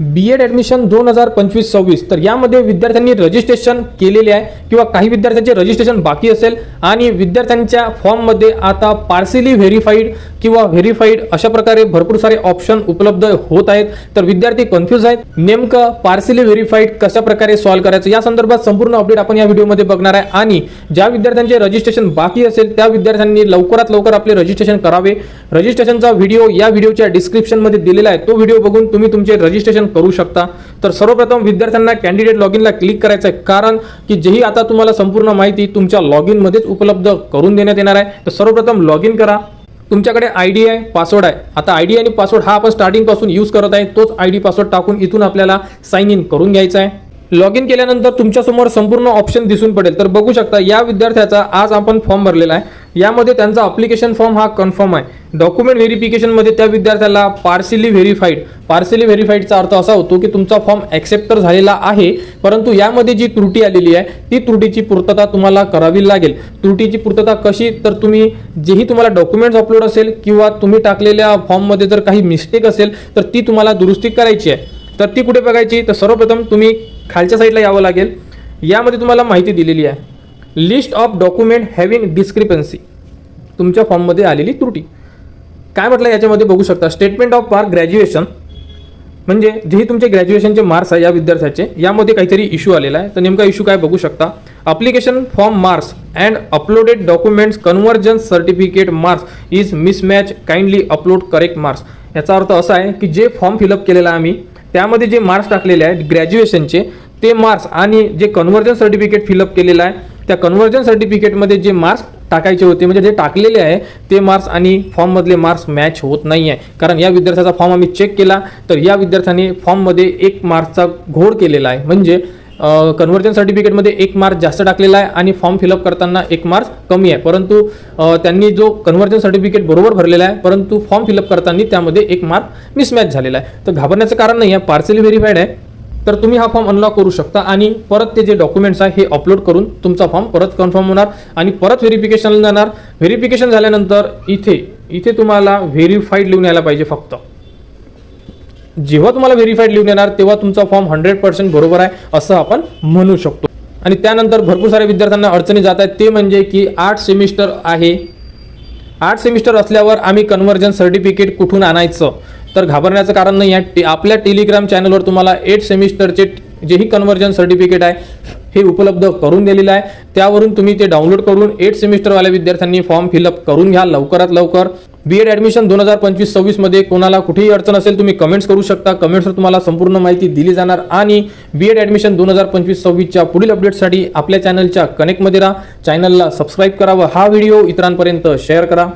B Ed admission दोन हजार पंचवीस सव्वीस. तर यामध्ये विद्यार्थ्यांनी रजिस्ट्रेशन केलेले आहे किंवा काही विद्यार्थ्यांचे रजिस्ट्रेशन बाकी असेल आणि विद्यार्थ्यांच्या फॉर्ममध्ये आता पार्सली व्हेरीफाईड किंवा व्हेरीफाईड अशा प्रकारे भरपूर सारे ऑप्शन उपलब्ध होत आहेत. तर विद्यार्थी कन्फ्यूज आहेत. नेमकं पार्सली व्हेरीफाईड कशा प्रकारे सॉल्व्ह करायचं? या संदर्भात संपूर्ण अपडेट आपण या व्हिडिओमध्ये बघणार आहे. आणि ज्या विद्यार्थ्यांचे रजिस्ट्रेशन बाकी असेल त्या विद्यार्थ्यांनी लवकरात लवकर आपले रजिस्ट्रेशन करावे. रजिस्ट्रेशनचा व्हिडिओ या व्हिडिओच्या डिस्क्रिप्शनमध्ये दिलेला आहे. तो व्हिडिओ बघून तुम्ही तुमचे रजिस्ट्रेशन करू शकता. तर सर्वप्रथम विद्यार्थ्यांना कॅन्डिडेट लॉग इनला क्लिक करायचं आहे कारण की जेही आता तुम्हाला संपूर्ण माहिती तुमच्या लॉग इनमध्येच उपलब्ध करून देण्यात येणार आहे. तर सर्वप्रथम लॉग इन करा. तुमच्याकडे आय डी आहे पासवर्ड आहे. आता आय डी आणि पासवर्ड हा आपण स्टार्टिंगपासून यूज करत आहे. तोच आय डी पासवर्ड टाकून इथून आपल्याला साइन इन करून घ्यायचा आहे. लॉग इन केल्यानंतर तुमच्यासमोर संपूर्ण ऑप्शन दिसून पडेल. तर बघू शकता या विद्यार्थ्याचा आज आपण फॉर्म भरलेला आहे. यामध्ये त्यांचा अप्लिकेशन फॉर्म हा कन्फर्म आहे. डॉक्युमेंट व्हेरिफिकेशनमध्ये त्या विद्यार्थ्याला पार्सली व्हेरीफाईड पार्सली व्हेरीफाईडचा अर्थ असा होतो की तुमचा फॉर्म ॲक्सेप्ट तर झालेला आहे परंतु यामध्ये जी त्रुटी आलेली आहे ती त्रुटीची पूर्तता तुम्हाला करावी लागेल. त्रुटीची पूर्तता कशी? तर तुम्ही जेही तुम्हाला डॉक्युमेंट्स अपलोड असेल किंवा तुम्ही टाकलेल्या फॉर्ममध्ये जर काही मिस्टेक असेल तर ती तुम्हाला दुरुस्ती करायची आहे. तर ती कुठे बघायची? तर सर्वप्रथम तुम्ही खालच्या साईडला यावं लागेल. यामध्ये तुम्हाला माहिती दिलेली आहे. List of document having discrepancy. तुमच्या फॉर्ममध्ये आलेली त्रुटी. काय म्हटलं याच्यामध्ये बघू शकता स्टेटमेंट ऑफ मार्क ग्रॅज्युएशन म्हणजे जेही तुमचे ग्रॅज्युएशनचे मार्क्स आहे या विद्यार्थ्याचे यामध्ये काहीतरी इश्यू आलेला आहे. तर नेमका इश्यू काय बघू शकता application form marks and uploaded documents conversions certificate marks is mismatch kindly upload correct marks याचा अर्थ असा आहे की जे फॉर्म फिलअप केलेला आहे आम्ही त्यामध्ये जे मार्क्स टाकलेले आहेत ग्रॅज्युएशनचे ते मार्क्स आणि जे कन्व्हर्जन सर्टिफिकेट फिलअप केलेलं आहे त्या कन्व्हर्जन सर्टिफिकेटमध्ये जे मार्क्स टाकायचे होते म्हणजे जे टाकलेले आहे ते मार्क्स आणि फॉर्ममधले मार्क्स मॅच होत नाही आहे कारण या विद्यार्थ्याचा फॉर्म आम्ही चेक केला तर या विद्यार्थ्याने फॉर्ममध्ये एक मार्क्सचा घोड केलेला आहे. म्हणजे कन्व्हर्जन सर्टिफिकेटमध्ये एक मार्क जास्त टाकलेला आहे आणि फॉर्म फिलअप करताना एक मार्क्स कमी आहे. परंतु त्यांनी जो कन्व्हर्जन सर्टिफिकेट बरोबर भरलेला आहे परंतु फॉर्म फिलअप करताना त्यामध्ये एक मार्क मिसमॅच झालेला आहे. तर घाबरण्याचं कारण नाही आहे पार्सली व्हेरीफाईड आहे. तर तुम्ही हा फॉर्म अनलॉक करू शकता आणि परत ते जे डॉक्युमेंट्स आहे हे अपलोड करून तुमचा फॉर्म परत कन्फर्म होणार आणि परत व्हेरिफिकेशनला जाणार. व्हेरिफिकेशन झाल्यानंतर इथे इथे तुम्हाला व्हेरीफाईड लिहून यायला पाहिजे फक्त. जेव्हा तुम्हाला व्हेरीफाईड लिहून येणार तेव्हा तुमचा फॉर्म हंड्रेड पर्सेंट बरोबर आहे असं आपण म्हणू शकतो. आणि त्यानंतर भरपूर साऱ्या विद्यार्थ्यांना अडचणी जात आहेत. ते म्हणजे की आर्ट सेमिस्टर आहे. आर्ट सेमिस्टर असल्यावर आम्ही कन्व्हर्जन सर्टिफिकेट कुठून आणायचं? तर घाबरण्याचं कारण नाही आहे. टे- आपल्या टेलिग्राम चॅनलवर तुम्हाला एट सेमिस्टरचे जेही कन्व्हर्जन सर्टिफिकेट आहे हे उपलब्ध करून दिलेलं आहे. त्यावरून तुम्ही ते डाउनलोड करून एट सेमिस्टरवाल्या विद्यार्थ्यांनी फॉर्म फिलअप करून घ्या लवकरात लवकर. बी एड ॲडमिशन दोन हजार पंचवीस सव्वीसमध्ये कोणाला कुठेही अडचण असेल तुम्ही कमेंट्स करू शकता. कमेंट्सवर तुम्हाला संपूर्ण माहिती दिली जाणार आणि बी एड ॲडमिशन दोन हजार पंचवीस सव्वीसच्या पुढील अपडेटसाठी आपल्या चॅनलच्या कनेक्टमध्ये राहा. चॅनलला सबस्क्राईब करावं. हा व्हिडिओ इतरांपर्यंत शेअर करा.